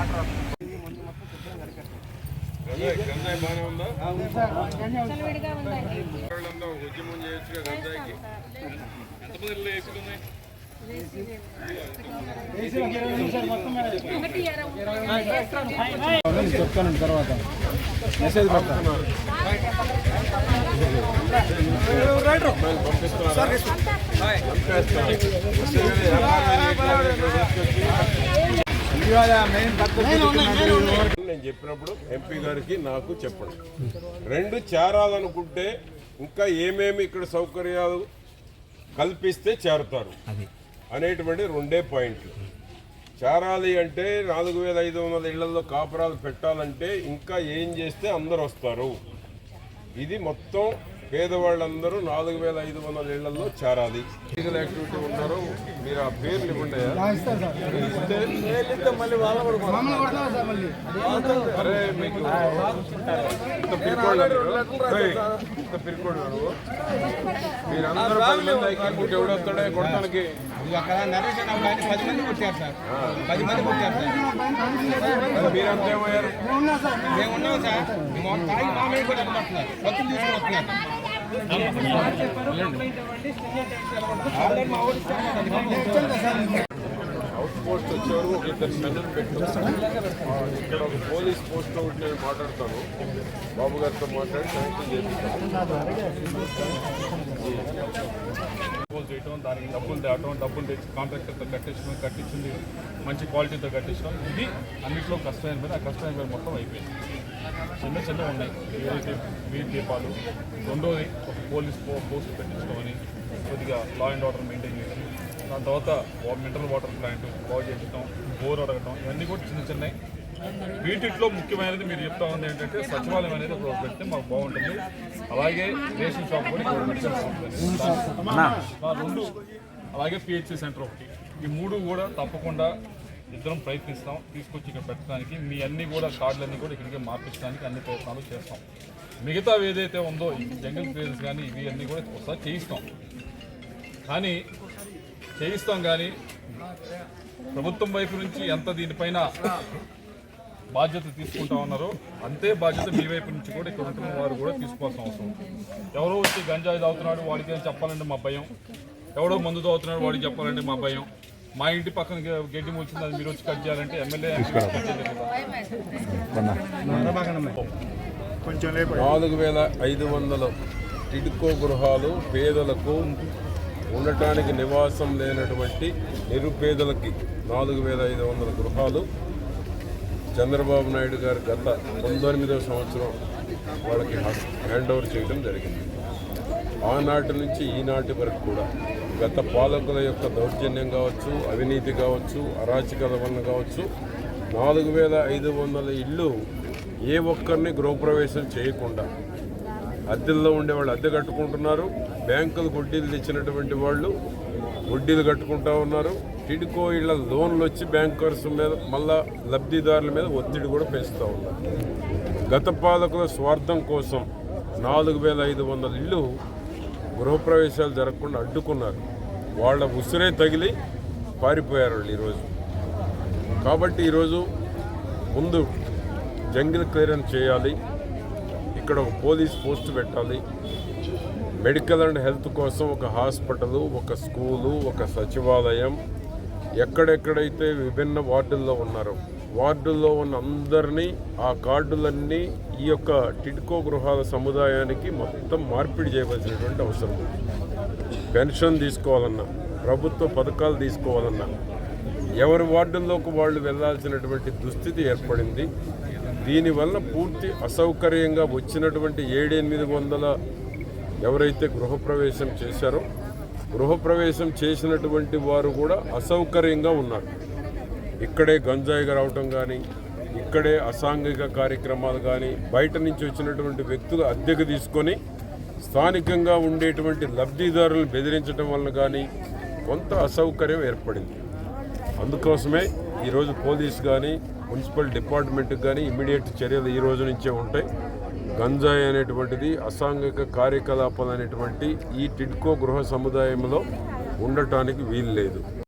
Water ఉద్యమం చేయొచ్చు గంజాయికి ఎంతమంది లేకులు ఉన్నాయి చెప్తానండి తర్వాత మెసేజ్ పెడతాను పంపిస్తాను నేను చెప్పినప్పుడు ఎంపీ గారికి నాకు చెప్పండి. రెండు చేరాలనుకుంటే ఇంకా ఏమేమి ఇక్కడ సౌకర్యాలు కల్పిస్తే చేరుతారు? అనేటువంటి రెండే పాయింట్లు. చేరాలి అంటే నాలుగు వేల ఐదు వందల ఇళ్ళలో కాపురాలు పెట్టాలంటే ఇంకా ఏం చేస్తే అందరు వస్తారు ఇది మొత్తం పేదవాళ్ళందరూ నాలుగు వేల ఐదు వందల ఇళ్ళలో చేరాలి. లీగల్ యాక్టివిటీ ఉన్నారో మీరు ఆ పేర్లు ఇవ్వండి. అరే మీకు ఇంత పిరికోడు మీరందరూ పది మంది ఐక్యం ఎవడొస్తాడే కొడతానికి అక్కడ నరేష్ అన్న కానీ పది మంది కొట్టారు సార్. పది మంది కొట్టారు సార్. మరి మీరంతా ఏమయ్యారు మేము ఉన్నాం సార్. మా తాగి మా మీద కూడా పడుతున్నారు అవుట్ పోస్ట్ వచ్చేవారు ఒక ఇద్దరు స్పెషల్ పెట్టు ఇక్కడ ఒక పోలీస్ పోస్ట్ ఒకటి నేను మాట్లాడతాను బాబు గారితో మాట్లాడి శాంక్షన్ చేపిస్తాను చేయటం దానికి డబ్బులు తేవటం డబ్బులు తెచ్చి కాంట్రాక్టర్తో కట్టించడం కట్టించింది మంచి క్వాలిటీతో కట్టించడం ఇది అన్నింటిలో కష్టమైన పని ఆ కష్టమైన పని మొత్తం అయిపోయింది చిన్న చిన్న ఉన్నాయి. ఏదైతే వీధి దీపాలు రెండోది ఒక పోలీస్ పోస్ట్ పెట్టించడం అని కొద్దిగా లా అండ్ ఆర్డర్ మెయింటైన్ చేయడం దాని తర్వాత మినరల్ వాటర్ ప్లాంట్ బాగు చేయించడం బోర్ అడగటం ఇవన్నీ కూడా చిన్న చిన్నవి వీటిలో ముఖ్యమైనది మీరు చెప్తా ఉంది ఏంటంటే సచివాలయం అనేది ఒక పెడితే మాకు బాగుంటుంది. అలాగే రేషన్ షాప్ కూడా ఇక్కడ రెండు అలాగే పిహెచ్సి సెంటర్ ఒకటి. ఈ మూడు కూడా తప్పకుండా ఇద్దరం ప్రయత్నిస్తాం. తీసుకొచ్చి ఇక్కడ పెట్టడానికి. మీ అన్ని కూడా కార్డులన్నీ కూడా ఇక్కడికి మార్పించడానికి అన్ని ప్రయత్నాలు చేస్తాం. మిగతా ఏదైతే ఉందో ఈ జంగిల్ ప్లేసెస్ కానీ ఇవి అన్నీ కూడా ఒకసారి చేయిస్తాం. కానీ చేయిస్తాం కానీ ప్రభుత్వం వైపు నుంచి ఎంత దీనిపైన బాధ్యత తీసుకుంటా ఉన్నారో అంతే బాధ్యత మీ వైపు నుంచి కూడా ఇక్కడ ఉంటున్న వారు కూడా తీసుకోవాల్సిన అవసరం. ఎవరో వచ్చి గంజాయి తాగుతున్నాడు వాడికి చెప్పాలంటే మా భయం. ఎవడో మందు తాగుతున్నాడు వాడికి చెప్పాలంటే మా భయం. మా ఇంటి పక్కన గడ్డి వచ్చింది అది మీరు వచ్చి కట్ చేయాలంటే ఎమ్మెల్యే నాలుగు వేల ఐదు వందల టిడ్కో గృహాలు పేదలకు ఉండటానికి నివాసం లేనటువంటి నిరుపేదలకి నాలుగు వేల ఐదు వందల గృహాలు. చంద్రబాబు నాయుడు గారు గత పంతొమ్మిదవ సంవత్సరం వాళ్ళకి హ్యాండ్ ఓవర్ చేయడం జరిగింది. ఆనాటి నుంచి ఈనాటి వరకు కూడా గత పాలకుల యొక్క దౌర్జన్యం కావచ్చు అవినీతి కావచ్చు అరాచకత వలన కావచ్చు నాలుగు వేల ఐదు వందల ఇళ్ళు ఏ ఒక్కరిని గృహప్రవేశం చేయకుండా అద్దెల్లో ఉండేవాళ్ళు అద్దె కట్టుకుంటున్నారు బ్యాంకులు వడ్డీలు తెచ్చినటువంటి వాళ్ళు వడ్డీలు కట్టుకుంటా ఉన్నారు. టిడ్కో ఇళ్ళ లోన్లు వచ్చి బ్యాంకర్స్ మీద మళ్ళా లబ్ధిదారుల మీద ఒత్తిడి కూడా పెంచుతూ ఉన్నారు. గత పాలకుల స్వార్థం కోసం నాలుగు వేల ఐదు వందల ఇళ్ళు గృహప్రవేశాలు జరగకుండా అడ్డుకున్నారు. వాళ్ళ ఉసిరే తగిలి పారిపోయారు వాళ్ళు ఈరోజు. కాబట్టి ఈరోజు ముందు జంగిల్ క్లియరెన్స్ చేయాలి. ఇక్కడ ఒక పోలీస్ పోస్ట్ పెట్టాలి. మెడికల్ అండ్ హెల్త్ కోసం ఒక హాస్పిటల్ ఒక స్కూలు ఒక సచివాలయం ఎక్కడెక్కడైతే విభిన్న వార్డుల్లో ఉన్నారో వార్డుల్లో ఉన్న అందరినీ ఆ కార్డులన్నీ ఈ యొక్క టిడ్కో గృహాల సముదాయానికి మొత్తం మార్పిడి చేయవలసినటువంటి అవసరం పెన్షన్ తీసుకోవాలన్నా ప్రభుత్వ పథకాలు తీసుకోవాలన్నా ఎవరి వార్డుల్లోకి వాళ్ళు వెళ్ళాల్సినటువంటి దుస్థితి ఏర్పడింది. దీనివల్ల పూర్తి అసౌకర్యంగా వచ్చినటువంటి ఏడెనిమిది వందల ఎవరైతే గృహప్రవేశం చేశారో గృహప్రవేశం చేసినటువంటి వారు కూడా అసౌకర్యంగా ఉన్నారు. ఇక్కడే గంజాయిగా రావటం కానీ ఇక్కడే అసాంఘిక కార్యక్రమాలు కానీ బయట నుంచి వచ్చినటువంటి వ్యక్తులు అద్దెకు తీసుకొని స్థానికంగా ఉండేటువంటి లబ్ధిదారులను బెదిరించడం వలన కానీ కొంత అసౌకర్యం ఏర్పడింది. అందుకోసమే ఈరోజు పోలీస్ కానీ మున్సిపల్ డిపార్ట్మెంట్కి కానీ ఇమీడియట్ చర్యలు ఈ రోజు నుంచే ఉంటాయి. గంజాయి అనేటువంటిది అసాంఘిక కార్యకలాపాలు అనేటువంటి ఈ టిడ్కో గృహ సముదాయంలో ఉండటానికి వీలు లేదు.